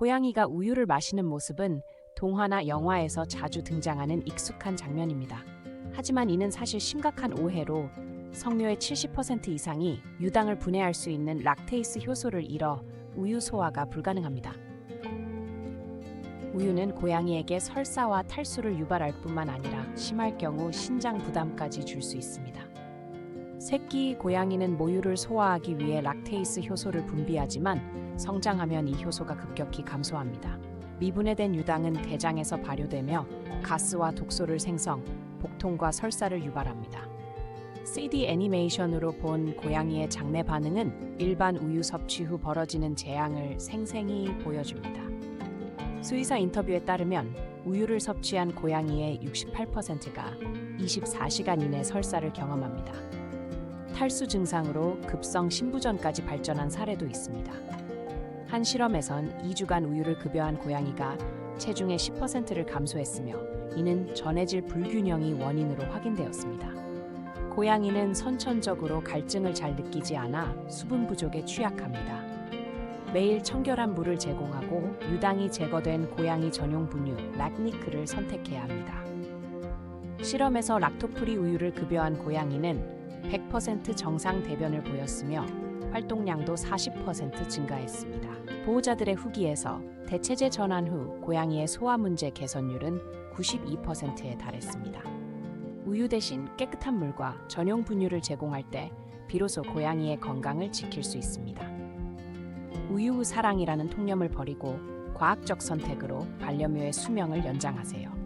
고양이가 우유를 마시는 모습은 동화나 영화에서 자주 등장하는 익숙한 장면입니다. 하지만 이는 사실 심각한 오해로 성묘의 70% 이상이 유당을 분해할 수 있는 락테이스 효소를 잃어 우유 소화가 불가능합니다. 우유는 고양이에게 설사와 탈수를 유발할 뿐만 아니라 심할 경우 신장 부담까지 줄 수 있습니다. 새끼 고양이는 모유를 소화하기 위해 락테이스 효소를 분비하지만 성장하면 이 효소가 급격히 감소합니다. 미분해된 유당은 대장에서 발효되며 가스와 독소를 생성, 복통과 설사를 유발합니다. CD 애니메이션으로 본 고양이의 장내 반응은 일반 우유 섭취 후 벌어지는 재앙을 생생히 보여줍니다. 수의사 인터뷰에 따르면 우유를 섭취한 고양이의 68%가 24시간 이내 설사를 경험합니다. 탈수 증상으로 급성 신부전까지 발전한 사례도 있습니다. 한 실험에선 2주간 우유를 급여한 고양이가 체중의 10%를 감소했으며 이는 전해질 불균형이 원인으로 확인되었습니다. 고양이는 선천적으로 갈증을 잘 느끼지 않아 수분 부족에 취약합니다. 매일 청결한 물을 제공하고 유당이 제거된 고양이 전용 분유 락니크를 선택해야 합니다. 실험에서 락토프리 우유를 급여한 고양이는 100% 정상 대변을 보였으며 활동량도 40% 증가했습니다. 보호자들의 후기에서 대체제 전환 후 고양이의 소화 문제 개선율은 92%에 달했습니다. 우유 대신 깨끗한 물과 전용 분유를 제공할 때 비로소 고양이의 건강을 지킬 수 있습니다. 우유 후 사랑이라는 통념을 버리고 과학적 선택으로 반려묘의 수명을 연장하세요.